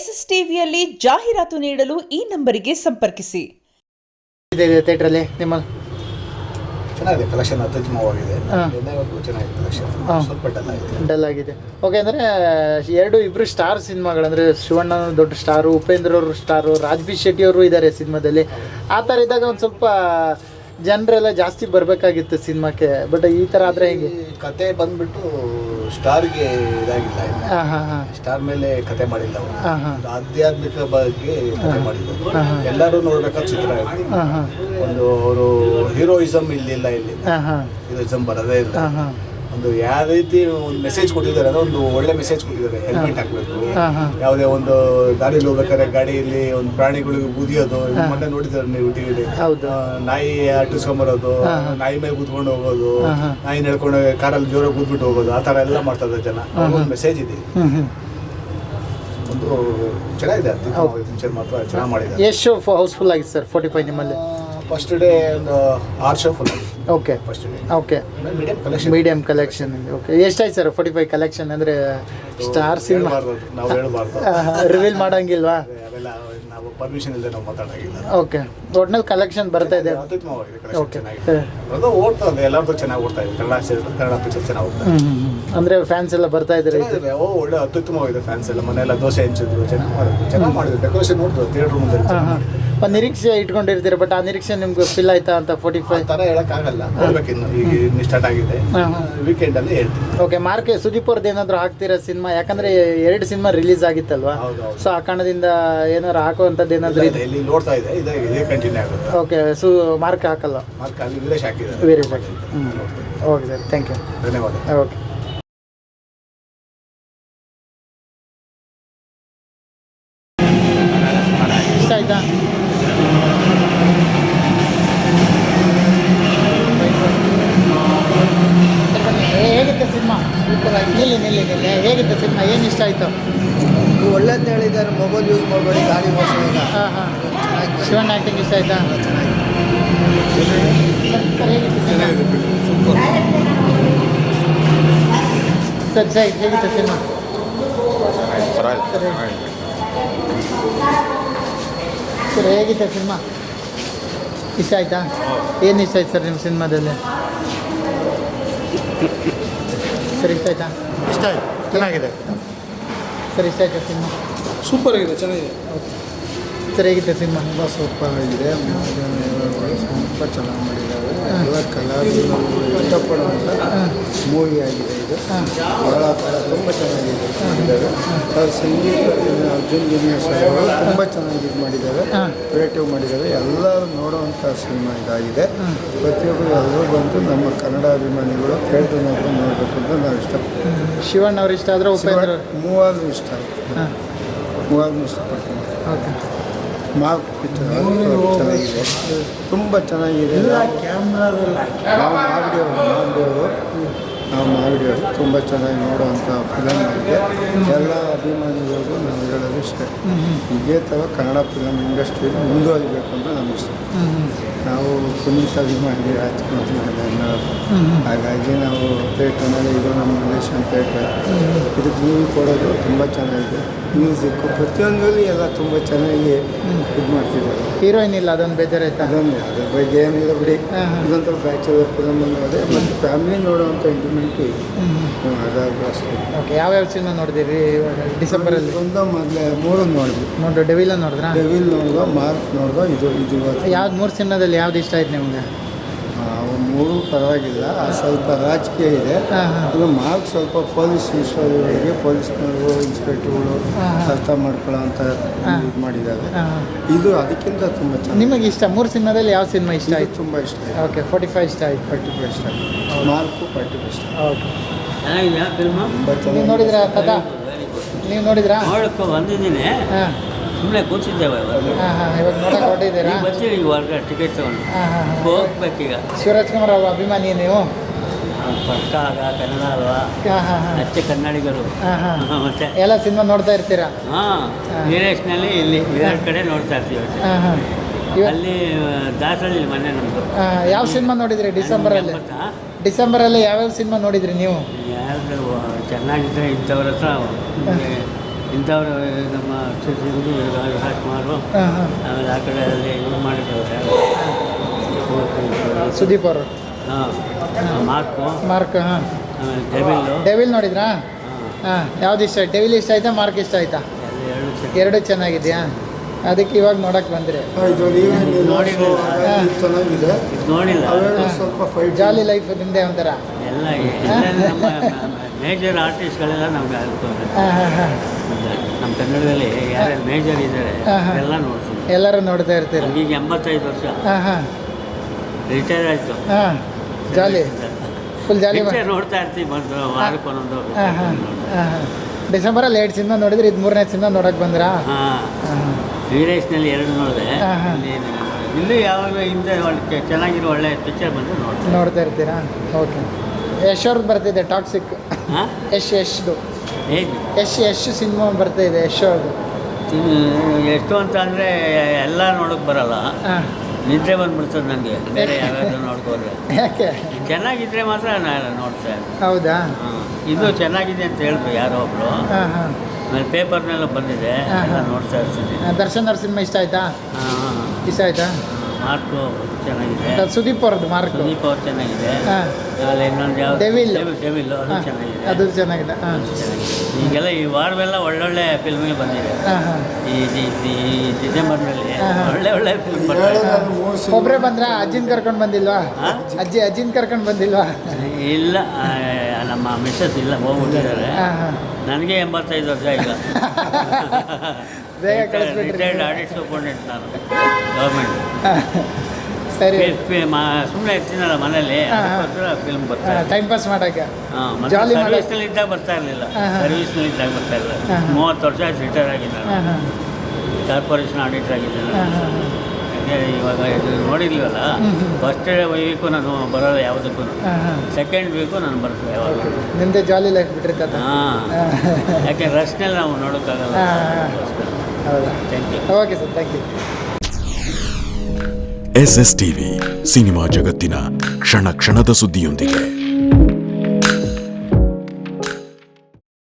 S S ಟಿವಿಯಲ್ಲಿ ಜಾಹೀರಾತು ನೀಡಲು ಈ ನಂಬರಿಗೆ ಸಂಪರ್ಕಿಸಿ. ಥಿಯೇಟ್ರಲ್ಲಿ ನಿಮ್ಮ ಚೆನ್ನಾಗಿದೆ ಕಲೆಕ್ಷನ್ ಅತ್ಯುತ್ತಮವಾಗಿದೆ. ಚೆನ್ನಾಗಿದೆ ಕಲೆಕ್ಷನ್ ಹಾ. ಸ್ವಲ್ಪ ಡಲ್ ಆಗಿದೆ. ಡಲ್ ಆಗಿದೆ. ಓಕೆ ಅಂದರೆ ಎರಡು ಇಬ್ಬರು ಸ್ಟಾರ್ ಸಿನಿಮಾಗಳು ಶಿವಣ್ಣನ ಶಿವಣ್ಣ ದೊಡ್ಡ ಸ್ಟಾರು ಉಪೇಂದ್ರ ಅವರು ಸ್ಟಾರು ರಾಜ್ಬಿ ಶೆಟ್ಟಿ ಅವರು ಇದ್ದಾರೆ ಸಿನಿಮಾದಲ್ಲಿ. ಆ ಥರ ಇದ್ದಾಗ ಒಂದು ಸ್ವಲ್ಪ ಜನರೆಲ್ಲ ಜಾಸ್ತಿ ಬರಬೇಕಾಗಿತ್ತು ಸಿನಿಮಾಕ್ಕೆ. ಬಟ್ ಈ ಥರ ಆದರೆ ಹೇಗೆ? ಕತೆ ಬಂದ್ಬಿಟ್ಟು ಸ್ಟಾರ್ಗೆ ಇದಾಗಿಲ್ಲ ಸ್ಟಾರ್ ಮೇಲೆ ಕತೆ ಮಾಡಿಲ್ಲ ಅವರು. ಆಧ್ಯಾತ್ಮಿಕ ಬಗ್ಗೆ ಕತೆ ಮಾಡಿದ್ರು. ಎಲ್ಲರೂ ನೋಡ್ಬೇಕಾದ ಚಿತ್ರ ಇದು. ಒಂದು ಅವರು ಹೀರೋಯಿಸಮ್ ಇಲ್ಲಿಲ್ಲ ಇಲ್ಲಿ. ಹೀರೋಯಿಸಮ್ ಬರೋದೇ ಇಲ್ಲ. ಒಂದು ಯಾವ ರೀತಿ ಒಂದು ಮೆಸೇಜ್ ಕೊಟ್ಟಿದ್ದಾರೆ ಅಂದ್ರೆ ಒಂದು ಒಳ್ಳೆ ಮೆಸೇಜ್ ಕೊಟ್ಟಿದ್ದಾರೆ. ಹೆಲ್ಮೆಟ್ ಹಾಕ್ಬೇಕು. ಯಾವುದೇ ಒಂದು ಗಾಡಿಯಲ್ಲಿ ಹೋಗ್ಬೇಕಾದ್ರೆ ಗಾಡಿಯಲ್ಲಿ ಒಂದು ಪ್ರಾಣಿಗಳಿಗೆ ಬುದಿಯೋದು ಮೊನ್ನೆ ನೋಡಿದ್ರೆ ನೀವು ಟಿವಿಲಿ ನಾಯಿ ಅಟ್ಟಿಸ್ಕೊಂಬರೋದು ನಾಯಿ ಮೇಲೆ ಕೂತ್ಕೊಂಡು ಹೋಗೋದು. ನಾಯಿ ನಡ್ಕೊಂಡು ಕಾರಲ್ಲಿ ಜೋರಾಗಿ ಕೂತ್ಬಿಟ್ಟು ಹೋಗೋದು ಆ ತರ ಎಲ್ಲ ಮಾಡ್ತಾ ಇದ್ದಾರೆ ಜನ ಒಂದು ಮೆಸೇಜ್ ಇದೆ. ಒಂದು ಚೆನ್ನಾಗಿದೆ ಪಿಕ್ಚರ್ ಮಾತ್ರ ಚೆನ್ನಾಗಿ ಮಾಡಿದ್ದಾರೆ. ಎಷ್ಟು ಹೌಸ್ಫುಲ್ ಆಗಿತ್ತು ಸರ್ ಫೋರ್ಟಿ ಫೈವ್ ನಿಮ್ಮಲ್ಲಿ ಫಸ್ಟ್ ಡೇ ಒಂದು ಆರು show full okay first okay medium collection medium collection okay ಎಷ್ಟಾಯ್ತು ಸರ್ ಫೋರ್ಟಿ ಫೈವ್ ಕಲೆಕ್ಷನ್ ಅಂದರೆ ಸ್ಟಾರ್ ಸಿನಿಮಾ ನಾವು ಹೇಳ್ಬಾರ್ದು. ರಿವೀಲ್ ಮಾಡಂಗಿಲ್ವಾ? ಅವೆಲ್ಲ ನಾವು ಪರ್ಮಿಷನ್ ಇಲ್ಲದೆ ನಾವು ಮಾತಾಡೋಂಗಿಲ್ಲ. ಓಕೆ ಒಟ್ನಲ್ಲಿ ಕಲೆಕ್ಷನ್ ಬರ್ತಾ ಇದೆ. ಓಕೆ ಅದು ಓಡ್ತದೆ ಎಲ್ಲರದ್ದು ಚೆನ್ನಾಗಿ ಓಡ್ತಾ ಇದೆ. ಕನ್ನಡ ಕನ್ನಡ ಪಿಕ್ಚರ್ ಚೆನ್ನಾಗಿ ಓಡ್ತಾ ಇದೆ. ಅಂದರೆ ಫ್ಯಾನ್ಸ್ ಎಲ್ಲ ಬರ್ತಾ ಇದ್ದಾರೆ. ಓ ಒಳ್ಳೆ ಅತ್ಯುತ್ತಮವಾಗಿದೆ ಫ್ಯಾನ್ಸ್ ಎಲ್ಲ. ಮನೆಯೆಲ್ಲ ದೋಸೆ ಹಂಚಿದ್ರು ಚೆನ್ನಾಗಿ ಮಾಡಿದ್ರು. ಚೆನ್ನಾಗಿ ಮಾಡಿದ್ರು. ಡೆಕೋರೇಷನ್ ನೋಡಿದ್ರು ಥಿಯೇಟರ್ ಮುಂದೆ ಹಾಂ ನಿರೀಕ್ಷೆ ಇಟ್ಕೊಂಡಿರ್ತೀರ ಬಟ್ ಆ ನಿರೀಕ್ಷೆ ನಿಮ್ಗೆ ಫಿಲ್ ಆಯ್ತಾ ಅಂತ ಫೋರ್ಟಿ ಫೈವ್ ಥರ ಹೇಳೋಕ್ಕಾಗಲ್ಲ. ಆಗಲ್ಲ ಈಗ ಇನ್ನು ಸ್ಟಾರ್ಟ್ ಆಗಿದೆ. ವೀಕೆಂಡಲ್ಲಿ ಹೇಳ್ತೀನಿ. ಓಕೆ ಮಾರ್ಕೆ ಸುದೀಪ್ ಅವ್ರದ್ದು ಏನಾದರೂ ಹಾಕ್ತೀರಾ ಸಿನಿಮಾ? ಯಾಕಂದ್ರೆ ಎರಡು ಸಿನಿಮಾ ರಿಲೀಸ್ ಆಗಿತ್ತಲ್ವಾ? ಸೊ ಆ ಕಾರಣದಿಂದ ಏನಾದ್ರು ಹಾಕುವಂಥದ್ದು ಏನಾದರೂ ಇದೆ? ಇಲ್ಲಿ ನೋಡ್ತಾ ಇದೆ ಇದೇ ಇದೇ ಕಂಟಿನ್ಯೂ ಆಗುತ್ತೆ. ಓಕೆ ಸು ಮಾರ್ಕ್ ಹಾಕಲ್ಲ? ಮಾರ್ಕ್ ಅಲ್ಲಿ ವಿಲೇಶ್ ಹಾಕಿದ್ದಾರೆ. Very good okay sir thank you ಧನ್ಯವಾದ. ಓಕೆ ಇಷ್ಟ ಆಯಿತು ಒಳ್ಳೆದು ಹೇಳಿದ್ದಾರೆ ಮೊಬೈಲ್ ಯೂಸ್ ಮಾಡಬೇಡಿ ಗಾಡಿ ಓಡಿಸುವಾಗ ಹಾಂ ಹಾಂ. ಶಿವನ್ ಆ್ಯಕ್ಟಿಂಗ್ ಇಷ್ಟ ಆಯಿತಾ? ಸರ್ ಸರಿ ಹೇಗಿತ್ತು ಸಿನಿಮಾ? ಸರಿ. ಸರ್ ಹೇಗಿತ್ತು ಸಿನಿಮಾ? ಇಷ್ಟ ಆಯ್ತಾ? ಏನು ಇಷ್ಟ ಆಯ್ತು ಸರ್ ನಿಮ್ಮ ಸಿನಿಮಾದಲ್ಲಿ? ಸರಿ ಇಷ್ಟ ಆಯ್ತಾ? ಇಷ್ಟ ಆಯ್ತು. ಚೆನ್ನಾಗಿದೆ. ಸರ್ ಇಷ್ಟ ಆಯ್ತಾ ಸಿನಿಮಾ. ಸೂಪರ್ ಆಗಿದೆ ಚೆನ್ನಾಗಿದೆ. ಸರ್ ಹೇಗಿತ್ತು ಸಿನಿಮಾ? ತುಂಬ ಸೂಪರ್ ಆಗಿದೆ. ತುಂಬ ಚೆನ್ನಾಗಿ ಮಾಡಿದ್ದಾರೆ. ಎಲ್ಲ ಕಲಾವಿದರು ಇಷ್ಟಪಡುವಂಥ ಮೂವಿ ಆಗಿದೆ ಇದು. ಬಹಳ ತುಂಬ ಚೆನ್ನಾಗಿದೆ. ಮಾಡಿದ್ದಾರೆ ಅವ್ರ ಸಂಗೀತ ಅರ್ಜುನ್ ಜಿನಿಯಸ್ ಅವರು ತುಂಬ ಚೆನ್ನಾಗಿ ಇದು ಮಾಡಿದ್ದಾರೆ. ಕ್ರಿಯೇಟಿವ್ ಮಾಡಿದ್ದಾರೆ. ಎಲ್ಲರೂ ನೋಡುವಂಥ ಸಿನಿಮಾ ಇದಾಗಿದೆ. ಪ್ರತಿಯೊಬ್ಬರು ಎಲ್ಲರೂ ಬಂದು ನಮ್ಮ ಕನ್ನಡ ಅಭಿಮಾನಿಗಳು ಥಿಯೇಟ್ರ್ನಾಗ ನೋಡಬೇಕು ಅಂತ ನಾವು ಇಷ್ಟಪಡ್ತೀವಿ. ಶಿವಣ್ಣ ಅವ್ರು ಇಷ್ಟ ಆದರೆ ಉಪೇಂದ್ರ ಮೂವಾರು ಇಷ್ಟ ಮೂವಾಗ್ಲೂ ಇಷ್ಟಪಡ್ತೀನಿ. ಮಾರ್ಕ್ ಚೆನ್ನಾಗಿದೆ. ತುಂಬ ಚೆನ್ನಾಗಿದೆ. ನಾವು ಮಾಗಡಿಯವರು ಮಾಗಡಿಯವರು ನಾವು ಮಾಗಡಿಯವರು ತುಂಬ ಚೆನ್ನಾಗಿ ನೋಡುವಂಥ ಫಿಲಮ್ ಆಗಿದೆ. ಎಲ್ಲ ಅಭಿಮಾನಿಗಳಿಗೂ ನಾವು ಇಷ್ಟ ಇದೇ ಥರ ಕನ್ನಡ ಫಿಲಮ್ ಇಂಡಸ್ಟ್ರಿ ಮುಂದುವರಿಬೇಕು ಅಂತ ನಮ್ಗೆ ಇಷ್ಟ. ನಾವು ಪುನೀತ್ ಅಭಿಮಾನಿ ರಾಜ್ಕುಮಾರ್ ಹಾಗಾಗಿ ನಾವು ಥಿಯೇಟ್ರ್ನಲ್ಲಿ ಇದು ನಮ್ಮ ರಿಲೇಷನ್ ಥಿಯೇಟ್ರ್ ಇದಕ್ಕೆ ಮೂವಿ ಕೊಡೋದು ತುಂಬ ಚೆನ್ನಾಗಿದೆ. ಮ್ಯೂಸಿಕ್ಕು ಪ್ರತಿಯೊಂದರಲ್ಲಿ ಎಲ್ಲ ತುಂಬ ಚೆನ್ನಾಗಿ ಇದು ಮಾಡ್ತಿದ್ದಾರೆ. ಹೀರೋಯಿನ್ ಇಲ್ಲ ಅದೊಂದು ಬೇಜಾರಾಯ್ತಾ? ಅದೊಂದು ಅದ್ರ ಬಗ್ಗೆ ಏನಿಲ್ಲ ಬಿಡಿ. ಇದೊಂಥರ ಬ್ಯಾಚುಲರ್ ಫಿಲಮ್ ಅನ್ನೋದೇ ಮತ್ತು ಫ್ಯಾಮಿಲಿ ನೋಡುವಂಥ ಇಂಟಿಮೆಂಟು ಅದಾಗಿ ಅಷ್ಟೇ. ಓಕೆ ಯಾವ್ಯಾವ ಸಿನಿಮಾ ನೋಡಿದಿರಿ ಇವಾಗ? ಡಿಸೆಂಬರಲ್ಲಿ ಒಂದು ಮೊದಲೇ ಮೂರು ನೋಡಿದ್ವಿ ನೋಡಿದ್ರೆ ಡೆವಿಲ್ ನೋಡಿದ್ರಾ? ಡೆವಿಲ್ ನೋಡ್ದೋ ಮಾರ್ಕ್ ನೋಡ್ದೋ ಇದು ಇದು. ಯಾವ್ದು ಮೂರು ಸಿನಿಮಾದಲ್ಲಿ ಯಾವ್ದು ಇಷ್ಟ ಆಯ್ತು ನಿಮಗೆ? ಮೂರು ಪರವಾಗಿಲ್ಲ ಸ್ವಲ್ಪ ರಾಜಕೀಯ ಇದೆ. ಅದು ಮಾರ್ಕ್ ಸ್ವಲ್ಪ ಪೊಲೀಸ್ ಇನ್ಸ್ಪೆಕ್ಟರ್ಗಳಿಗೆ ಪೊಲೀಸ್ನವರು ಇನ್ಸ್ಪೆಕ್ಟರ್ಗಳು. ಅರ್ಥ ಮಾಡ್ಕೊಳ್ಳೋ ಅಂತ ಇದು ಮಾಡಿದ್ದಾರೆ. ಇದು ಅದಕ್ಕಿಂತ ತುಂಬ ಚೆನ್ನಾಗಿ ನಿಮಗೆ ಇಷ್ಟ? ಮೂರು ಸಿನಿಮಾದಲ್ಲಿ ಯಾವ ಸಿನಿಮಾ ಇಷ್ಟ? ಆಯ್ತು ತುಂಬ ಇಷ್ಟ. ಆಯ್ತು ಓಕೆ ಫೋರ್ಟಿ ಫೈವ್ ಇಷ್ಟ ಆಯ್ತು. ಫೈವ್ ಇಷ್ಟ ಆಯ್ತು. ಮಾರ್ಕು ಫೈವ್ ಇಷ್ಟ ಓಕೆ ಚೆನ್ನಾಗಿದೆಯಾ ಫಿಲ್ಮು ತುಂಬ ನೀವು ನೋಡಿದ್ರಾ ಕಥಾ? ನೀವು ನೋಡಿದ್ರಾ? ನೋಡಕ್ಕೆ ಬಂದಿದ್ದೀನಿ. ಹಾಂ. ಸುಮ್ಮನೆ ಕೂತಿದ್ದೇವೆ ಹಾಂ ಹಾಂ ಇವಾಗ ನೋಡಕ್ಕೆ ಹೊರಟಿದ್ದೀರಾ? ಈಗ ಬರ್ತೀವಿ ಈಗ ಹೊರಗೆ ಟಿಕೆಟ್ ತಗೊಂಡು. ಹಾಂ ಹಾಂ ಹಾಂ. ಹೋಗ್ಬೇಕೀಗ. ಶಿವರಾಜ್ ಕುಮಾರ್ ಅವ್ರ ಅಭಿಮಾನಿ ನೀವು? ಪಕ್ಕ ಆಗ ಕನ್ನಡ ಅಲ್ವಾ? ಹಾಂ ಹಾಂ ಹಾಂ. ಅಷ್ಟೇ ಕನ್ನಡಿಗರು. ಹಾಂ ಹಾಂ. ಮತ್ತೆ? ಎಲ್ಲ ಸಿನಿಮಾ ನೋಡ್ತಾ ಇರ್ತೀರಾ? ಹಾಂ ನೀರೇಶ್ನಲ್ಲಿ ಇಲ್ಲಿ ಎರಡು ಕಡೆ ನೋಡ್ತಾ ಇರ್ತೀವಿ ಅಷ್ಟೇ. ಹಾಂ ಅಲ್ಲಿ ದಾಸಳಿ ಮನೆ ನಮ್ಮದು ಯಾವ ಸಿನಿಮಾ ನೋಡಿದ್ರಿ ಡಿಸೆಂಬರಲ್ಲಿ? ಡಿಸೆಂಬರಲ್ಲಿ ಯಾವ್ಯಾವ ಸಿನಿಮಾ ನೋಡಿದ್ರಿ ನೀವು? ಯಾರು ಚೆನ್ನಾಗಿದ್ರೆ ಇಂಥವ್ರ ಹತ್ರ ಇಂಥವ್ರು ನಮ್ಮ ಸುದ್ದಿ ರಾಜ್ಕುಮಾರು ಆಮೇಲೆ ಆ ಕಡೆ ಅಲ್ಲಿ ಇದು ಮಾಡಿದ್ದವ್ರೆ ಸುದೀಪ್ ಅವರು. ಹಾಂ ಮಾರ್ಕ್. ಮಾರ್ಕ್ ಹಾಂ. ಡೆವಿಲ್. ಡೆವಿಲ್ ನೋಡಿದ್ರಾ? ಹಾಂ. ಯಾವ್ದು ಇಷ್ಟ? ಡೆವಿಲ್ ಇಷ್ಟ ಆಯ್ತಾ? ಮಾರ್ಕ್ ಇಷ್ಟ ಆಯ್ತಾ? ಎರಡು ಚೆನ್ನಾಗಿದೆಯಾ? ಅದಕ್ಕೆ ಇವಾಗ ನೋಡಕ್ಕೆ ಬಂದ್ರೆ. ಚೆನ್ನಾಗಿದೆ. ನೋಡಿಲ್ಲ. ಸ್ವಲ್ಪ ಜಾಲಿ ಲೈಫ್ ನಿಮ್ಮದೇ ಒಂಥರ. ಎಲ್ಲ ಮೇಜರ್ ಆರ್ಟಿಸ್ಟ್ಗಳೆಲ್ಲ ನಮ್ಗೆ ಆಗ್ತದೆ ಹಾಂ ಹಾಂ ಹಾಂ. ನಮ್ಮ ಕನ್ನಡದಲ್ಲಿ ಯಾರ್ಯಾರು ಮೇಜರ್ ಇದ್ದಾರೆ ಹಾ, ಹಾ. ಎಲ್ಲ ನೋಡ್ತೀವಿ ಎಲ್ಲರೂ ನೋಡ್ತಾ ಇರ್ತೀರಿ. ಈಗ ಎಂಬತ್ತೈದು ವರ್ಷ. ಹಾಂ ಹಾಂ. ರಿಟೈರ್ ಆಯಿತು. ಹಾಂ ಜಾಲಿ ಫುಲ್ ಜಾಲಿ ನೋಡ್ತಾ ಇರ್ತೀವಿ ಬಂದು ವಾರಕ್ಕೆ ಒಂದೊಂದು ಹಾಂ ಹಾಂ. ಹಾಂ ಹಾಂ. ಡಿಸೆಂಬರಲ್ಲಿ ಎರಡು ಸಿನಿಮಾ ನೋಡಿದ್ರೆ ಇದು ಮೂರನೇ ಸಿನಿಮಾ ನೋಡಕ್ಕೆ ಬಂದ್ರಾ? ಹಾಂ. ಹಾಂ ವೀರೇಶ್ನಲ್ಲಿ ಎರಡು ನೋಡಿದೆ. ಇಲ್ಲಿ ಇಲ್ಲೂ ಯಾವಾಗ ಹಿಂದೆ ಒಳ್ಳೆ ಚೆನ್ನಾಗಿರೋ ಒಳ್ಳೆ ಪಿಕ್ಚರ್ ಬಂದು ನೋಡ್ತೀನಿ. ನೋಡ್ತಾ ಇರ್ತೀರಾ? ಓಕೆ ಯಶ್ ಅವ್ರದ್ದು ಬರ್ತಿದೆ ಟಾಕ್ಸಿಕ್ ಯಶ್ ಯಶ್ದು. ಹೇಗೆ? ಯಶ್ ಯಶ್ ಸಿನಿಮಾ ಬರ್ತಾ ಇದೆ ಯಶ್ ಅವ್ರದ್ದು ಎಷ್ಟು ಅಂತ ಅಂದರೆ ಎಲ್ಲ ನೋಡೋಕೆ ಬರಲ್ಲ. ನಿದ್ರೆ ಬಂದ್ಬಿಡ್ತದೆ ನನಗೆ. ಬೇರೆ ಯಾರಾದರೂ ನೋಡ್ಕೋದ್ರೆ. ಯಾಕೆ? ಚೆನ್ನಾಗಿದ್ರೆ ಮಾತ್ರ ನಾನು ನೋಡ್ತಾ ಹೌದಾ? ಹಾಂ. ಇದು ಚೆನ್ನಾಗಿದೆ ಅಂತ ಹೇಳಿದ್ರು ಯಾರೋ ಒಬ್ರು. ಆಮೇಲೆ ಪೇಪರ್ನೆಲ್ಲ ಬಂದಿದೆ ಎಲ್ಲ. ನೋಡ್ತಾ ಇರ್ತೀನಿ. ದರ್ಶನ್ ಅವ್ರ ಸಿನಿಮಾ ಇಷ್ಟ ಆಯ್ತಾ? ಹಾಂ. ಇಷ್ಟ ಆಯ್ತಾ? ಮಾರ್ಕು ಚೆನ್ನಾಗಿದೆ. ಸುದೀಪ್ ಅವ್ರದ್ದು ಮಾರ್ಕ್ ಸುದೀಪ್ ಅವ್ರು ಚೆನ್ನಾಗಿದೆ. ಆಮೇಲೆ ಇನ್ನೊಂದು ಯಾವ ಡೆವಿಲ್. ಡೆವಿಲ್ ಅದು ಚೆನ್ನಾಗಿದೆ. ಅದು ಚೆನ್ನಾಗಿದೆ. ಈಗೆಲ್ಲ ಈ ವಾರವೆಲ್ಲ ಒಳ್ಳೊಳ್ಳೆ ಫಿಲ್ಮ್ಗೆ ಬಂದಿದೆ. ಈ ಡಿಸೆಂಬರ್ನಲ್ಲಿ. ಒಳ್ಳೆ ಒಳ್ಳೆ ಫಿಲ್ಮ್ ಒಬ್ಬರೇ ಬಂದ್ರಾ? ಅಜ್ಜಿನ ಕರ್ಕೊಂಡು ಬಂದಿಲ್ವಾ? ಅಜ್ಜಿ ಅಜ್ಜಿನ ಕರ್ಕೊಂಡು ಬಂದಿಲ್ವಾ? ಇಲ್ಲ ನಮ್ಮ ಮಿಸ್ಸಸ್ ಇಲ್ಲ ಹೋಗ್ಬಿಟ್ಟಿದ್ದಾರೆ. ನನಗೆ ಎಂಬತ್ತೈದು ವರ್ಷ ಈಗ ಬೇಗ ಕಳಿಸ್ಬಿಟ್ರಿ. ರಿಟೈರ್ಡ್ ಆಡಿಟ್ ಸೂಪರ್ಡೆಂಟ್ ನಾನು ಗೌರ್ಮೆಂಟ್. ಸರಿ. ಸುಮ್ಮನೆ ಇರ್ತೀನಲ್ಲ ಮನೇಲಿ. ಫಿಲ್ಮ್ ಬರ್ತಾ ಟೈಮ್ ಪಾಸ್ ಮಾಡೋಕ್ಕೆ. ಹಾಂ ಜಾಲಿ. ಸರ್ವಿಸ್ನಲ್ಲಿ ಇದ್ದಾಗ ಬರ್ತಾ ಇರಲಿಲ್ಲ. ಹಾ, ಹಾ. ಸರ್ವಿಸ್ನಲ್ಲಿ ಇದ್ದಾಗ ಬರ್ತಾ ಇಲ್ಲ ಹಾ, ಹಾ. ಮೂವತ್ತು ವರ್ಷ ಆಯ್ತು ರಿಟೈರ್ ಆಗಿದೆ ನಾನು ಹಾಂ. ಹಾಂ ಕಾರ್ಪೊರೇಷನ್ ಆಡಿಟರ್ ಆಗಿದ್ದೆ ಹಾಗೆ ಇವಾಗ ಇದು ನೋಡಿಲ್ವಲ್ಲ. ಫಸ್ಟ್ ವೀಕು ನಾನು ಬರೋಲ್ಲ ಯಾವುದಕ್ಕೂ. ಸೆಕೆಂಡ್ ವೀಕು ನಾನು ಬರ್ತೇನೆ ಯಾವಾಗ? ನಿಮ್ಮದೇ ಜಾಲಿ ಲೈಫ್ ಬಿಟ್ಟಿರ್ತ ಹಾಂ. ಯಾಕೆ ರಶ್ನಲ್ಲಿ ನಾವು ನೋಡೋಕ್ಕಾಗಲ್ಲ. ಹೌದಾ thank you okay sir thank you S S TV cinema ಜಗತ್ತಿನ ಕ್ಷಣ ಕ್ಷಣದ ಸುದ್ದಿಯೊಂದಿಗೆ.